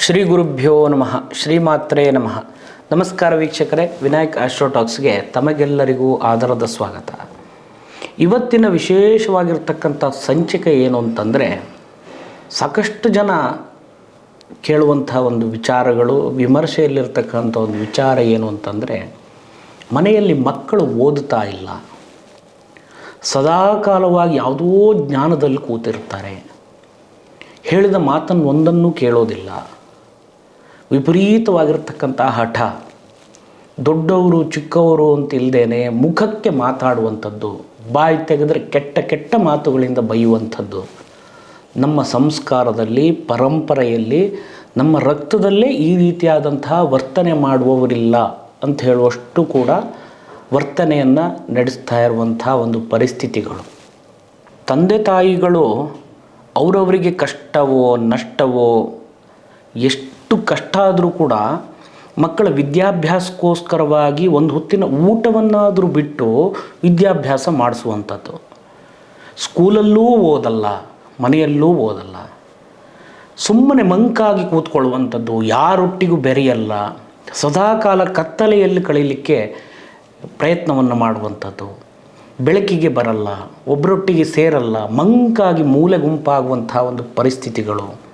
ಶ್ರೀ ಗುರುಭ್ಯೋ ನಮಃ ಶ್ರೀಮಾತ್ರೇ ನಮಃ. ನಮಸ್ಕಾರ ವೀಕ್ಷಕರೇ, ವಿನಾಯಕ್ ಆಸ್ಟ್ರೋಟಾಕ್ಸ್ಗೆ ತಮಗೆಲ್ಲರಿಗೂ ಆದರದ ಸ್ವಾಗತ. ಇವತ್ತಿನ ವಿಶೇಷವಾಗಿರ್ತಕ್ಕಂಥ ಸಂಚಿಕೆ ಏನು ಅಂತಂದರೆ, ಸಾಕಷ್ಟು ಜನ ಕೇಳುವಂಥ ಒಂದು ವಿಚಾರಗಳು, ವಿಮರ್ಶೆಯಲ್ಲಿರ್ತಕ್ಕಂಥ ಒಂದು ವಿಚಾರ ಏನು ಅಂತಂದರೆ, ಮನೆಯಲ್ಲಿ ಮಕ್ಕಳು ಓದುತ್ತಾ ಇಲ್ಲ. ಸದಾಕಾಲವಾಗಿ ಯಾವುದೋ ಜ್ಞಾನದಲ್ಲಿ ಕೂತಿರ್ತಾರೆ. ಹೇಳಿದ ಮಾತನ್ನು ಒಂದನ್ನು ಕೇಳೋದಿಲ್ಲ. ವಿಪರೀತವಾಗಿರ್ತಕ್ಕಂಥ ಹಠ. ದೊಡ್ಡವರು, ಚಿಕ್ಕವರು ಅಂತ ಇಲ್ಲದೇನೆ ಮುಖಕ್ಕೆ ಮಾತಾಡುವಂಥದ್ದು, ಬಾಯಿ ತೆಗೆದರೆ ಕೆಟ್ಟ ಕೆಟ್ಟ ಮಾತುಗಳಿಂದ ಬೈಯುವಂಥದ್ದು. ನಮ್ಮ ಸಂಸ್ಕಾರದಲ್ಲಿ, ಪರಂಪರೆಯಲ್ಲಿ, ನಮ್ಮ ರಕ್ತದಲ್ಲೇ ಈ ರೀತಿಯಾದಂತಹ ವರ್ತನೆ ಮಾಡುವವರಿಲ್ಲ ಅಂತ ಹೇಳುವಷ್ಟು ಕೂಡ ವರ್ತನೆಯನ್ನು ನಡೆಸ್ತಾ ಇರುವಂಥ ಒಂದು ಪರಿಸ್ಥಿತಿಗಳು. ತಂದೆ ತಾಯಿಗಳು ಅವರವರಿಗೆ ಕಷ್ಟವೋ, ನಷ್ಟವೋ, ಎಷ್ಟು ಕಷ್ಟ ಆದರೂ ಕೂಡ ಮಕ್ಕಳ ವಿದ್ಯಾಭ್ಯಾಸಕ್ಕೋಸ್ಕರವಾಗಿ ಒಂದು ಹೊತ್ತಿನ ಊಟವನ್ನಾದರೂ ಬಿಟ್ಟು ವಿದ್ಯಾಭ್ಯಾಸ ಮಾಡಿಸುವಂಥದ್ದು. ಸ್ಕೂಲಲ್ಲೂ ಓದಲ್ಲ, ಮನೆಯಲ್ಲೂ ಓದಲ್ಲ. ಸುಮ್ಮನೆ ಮಂಕಾಗಿ ಕೂತ್ಕೊಳ್ಳುವಂಥದ್ದು ಯಾರೊಟ್ಟಿಗೂ ಬೆರೆಯಲ್ಲ. ಸದಾಕಾಲ ಕತ್ತಲೆಯಲ್ಲಿ ಕಳೀಲಿಕ್ಕೆ ಪ್ರಯತ್ನವನ್ನು ಮಾಡುವಂಥದ್ದು. ಬೆಳಕಿಗೆ ಬರಲ್ಲ ಒಬ್ಬರೊಟ್ಟಿಗೆ ಸೇರಲ್ಲ, ಮಂಕಾಗಿ ಮೂಲೆ ಗುಂಪಾಗುವಂಥ ಒಂದು ಪರಿಸ್ಥಿತಿಗಳು.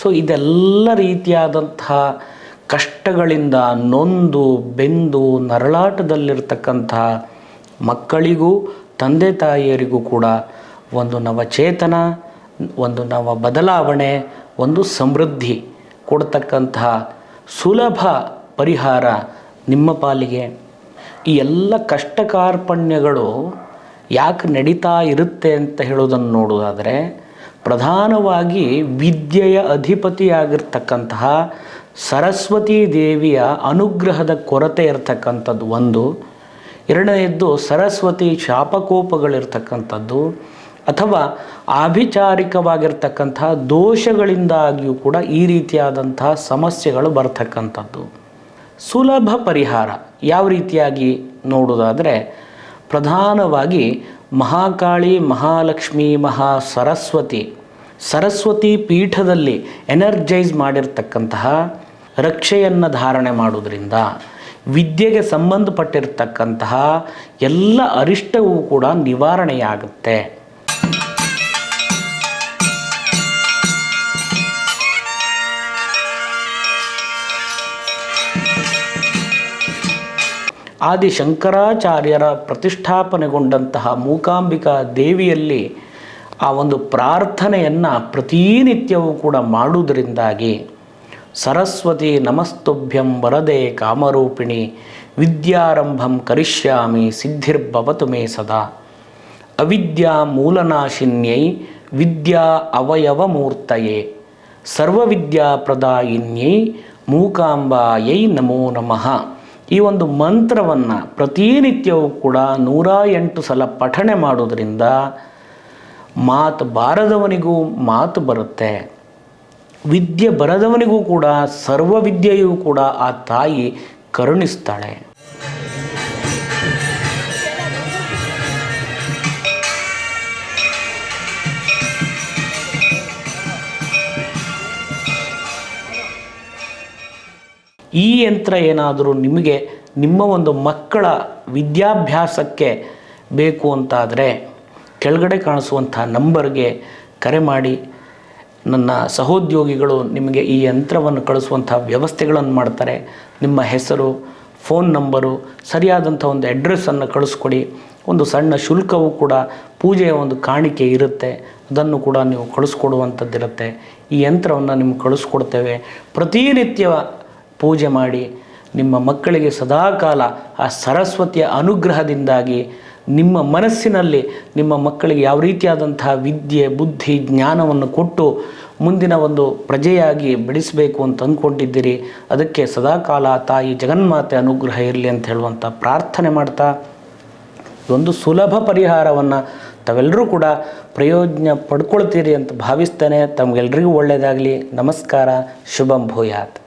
ಸೊ ಇದೆಲ್ಲ ರೀತಿಯಾದಂತಹ ಕಷ್ಟಗಳಿಂದ ನೊಂದು, ಬೆಂದು, ನರಳಾಟದಲ್ಲಿರ್ತಕ್ಕಂಥ ಮಕ್ಕಳಿಗೂ, ತಂದೆ ತಾಯಿಯರಿಗೂ ಕೂಡ ಒಂದು ನವಚೇತನ, ಒಂದು ನವ ಬದಲಾವಣೆ, ಒಂದು ಸಮೃದ್ಧಿ ಕೊಡ್ತಕ್ಕಂತಹ ಸುಲಭ ಪರಿಹಾರ ನಿಮ್ಮ ಪಾಲಿಗೆ. ಈ ಎಲ್ಲ ಕಷ್ಟ ಕಾರ್ಪಣ್ಯಗಳು ಯಾಕೆ ನಡೀತಾ ಇರುತ್ತೆ ಅಂತ ಹೇಳೋದನ್ನು ನೋಡೋದಾದರೆ ಪ್ರಧಾನವಾಗಿ ವಿದ್ಯೆಯ ಅಧಿಪತಿಯಾಗಿರ್ತಕ್ಕಂತಹ ಸರಸ್ವತಿ ದೇವಿಯ ಅನುಗ್ರಹದ ಕೊರತೆ ಇರತಕ್ಕಂಥದ್ದು ಒಂದು. ಎರಡನೆಯದ್ದು ಸರಸ್ವತಿ ಶಾಪಕೋಪಗಳಿರ್ತಕ್ಕಂಥದ್ದು. ಅಥವಾ ಆಭಿಚಾರಿಕವಾಗಿರ್ತಕ್ಕಂತಹ ದೋಷಗಳಿಂದಾಗಿಯೂ ಕೂಡ ಈ ರೀತಿಯಾದಂತಹ ಸಮಸ್ಯೆಗಳು ಬರ್ತಕ್ಕಂಥದ್ದು. ಸುಲಭ ಪರಿಹಾರ. ಯಾವ ರೀತಿಯಾಗಿ ನೋಡೋದಾದರೆ ಪ್ರಧಾನವಾಗಿ ಮಹಾಕಾಳಿ ಮಹಾಲಕ್ಷ್ಮಿ ಮಹಾ ಸರಸ್ವತಿ ಸರಸ್ವತಿ ಪೀಠದಲ್ಲಿ ಎನರ್ಜೈಸ್ ಮಾಡಿರ್ತಕ್ಕಂತಹ ರಕ್ಷೆಯನ್ನು ಧಾರಣೆ ಮಾಡೋದ್ರಿಂದ ವಿದ್ಯೆಗೆ ಸಂಬಂಧಪಟ್ಟಿರ್ತಕ್ಕಂತಹ ಎಲ್ಲ ಅರಿಷ್ಟವೂ ಕೂಡ ನಿವಾರಣೆಯಾಗುತ್ತೆ. ಆದಿ ಶಂಕರಾಚಾರ್ಯರ ಪ್ರತಿಷ್ಠಾಪನೆಗೊಂಡಂತಹ ಮೂಕಾಂಬಿಕಾ ದೇವಿಯಲ್ಲಿ ಆ ಒಂದು ಪ್ರಾರ್ಥನೆಯನ್ನು ಪ್ರತಿನಿತ್ಯವೂ ಕೂಡ ಮಾಡುವುದರಿಂದಾಗಿ ಸರಸ್ವತಿ ನಮಸ್ತುಭ್ಯಂ ವರದೆ ಕಾಮರೂಪಿಣಿ ವಿದ್ಯಾರಂಭಂ ಕರಿಷ್ಯಾಮಿ ಸಿದ್ಧಿರ್ಭವತು ಮೇ ಸದಾ. ಅವಿದ್ಯಾ ಮೂಲನಾಶಿನ್ಯೈ ವಿದ್ಯಾ ಅವಯವ ಮೂರ್ತಯೇ ಸರ್ವವಿದ್ಯಾಪ್ರದಾಯಿನ್ಯೈ ಮೂಕಾಂಬಾಯೈ ನಮೋ ನಮಃ. ಈ ಒಂದು ಮಂತ್ರವನ್ನು ಪ್ರತಿನಿತ್ಯವೂ ಕೂಡ ನೂರ ಎಂಟು ಸಲ ಪಠಣೆ ಮಾಡೋದರಿಂದ ಮಾತು ಬಾರದವನಿಗೂ ಮಾತು ಬರುತ್ತೆ. ವಿದ್ಯೆ ಬರದವನಿಗೂ ಕೂಡ ಸರ್ವ ವಿದ್ಯೆಯೂ ಕೂಡ ಆ ತಾಯಿ ಕರುಣಿಸ್ತಾಳೆ. ಈ ಯಂತ್ರ ಏನಾದರೂ ನಿಮಗೆ ನಿಮ್ಮ ಒಂದು ಮಕ್ಕಳ ವಿದ್ಯಾಭ್ಯಾಸಕ್ಕೆ ಬೇಕು ಅಂತಾದರೆ ಕೆಳಗಡೆ ಕಾಣಿಸುವಂಥ ನಂಬರ್ಗೆ ಕರೆ ಮಾಡಿ. ನನ್ನ ಸಹೋದ್ಯೋಗಿಗಳು ನಿಮಗೆ ಈ ಯಂತ್ರವನ್ನು ಕಳಿಸುವಂಥ ವ್ಯವಸ್ಥೆಗಳನ್ನು ಮಾಡ್ತಾರೆ. ನಿಮ್ಮ ಹೆಸರು, ಫೋನ್ ನಂಬರು, ಸರಿಯಾದಂಥ ಒಂದು ಅಡ್ರೆಸ್ಸನ್ನು ಕಳಿಸ್ಕೊಡಿ. ಒಂದು ಸಣ್ಣ ಶುಲ್ಕವೂ ಕೂಡ ಪೂಜೆಯ ಒಂದು ಕಾಣಿಕೆ ಇರುತ್ತೆ. ಅದನ್ನು ಕೂಡ ನೀವು ಕಳಿಸ್ಕೊಡುವಂಥದ್ದಿರುತ್ತೆ. ಈ ಯಂತ್ರವನ್ನು ನಿಮ್ಗೆ ಕಳಿಸ್ಕೊಡ್ತೇವೆ. ಪ್ರತಿನಿತ್ಯ ಪೂಜೆ ಮಾಡಿ ನಿಮ್ಮ ಮಕ್ಕಳಿಗೆ ಸದಾಕಾಲ ಆ ಸರಸ್ವತಿಯ ಅನುಗ್ರಹದಿಂದಾಗಿ ನಿಮ್ಮ ಮನಸ್ಸಿನಲ್ಲಿ ನಿಮ್ಮ ಮಕ್ಕಳಿಗೆ ಯಾವ ರೀತಿಯಾದಂತಹ ವಿದ್ಯೆ, ಬುದ್ಧಿ, ಜ್ಞಾನವನ್ನು ಕೊಟ್ಟು ಮುಂದಿನ ಒಂದು ಪ್ರಜೆಯಾಗಿ ಬೆಳೆಸಬೇಕು ಅಂತ ಅಂದ್ಕೊಂಡಿದ್ದೀರಿ. ಅದಕ್ಕೆ ಸದಾಕಾಲ ತಾಯಿ ಜಗನ್ಮಾತೆ ಅನುಗ್ರಹ ಇರಲಿ ಅಂತ ಹೇಳುವಂಥ ಪ್ರಾರ್ಥನೆ ಮಾಡ್ತಾ ಒಂದು ಸುಲಭ ಪರಿಹಾರವನ್ನು ತಾವೆಲ್ಲರೂ ಕೂಡ ಪ್ರಯೋಜನ ಪಡ್ಕೊಳ್ತೀರಿ ಅಂತ ಭಾವಿಸ್ತೇನೆ. ತಮಗೆಲ್ಲರಿಗೂ ಒಳ್ಳೆಯದಾಗಲಿ ನಮಸ್ಕಾರ. ಶುಭಂ ಭೂಯಾತ್.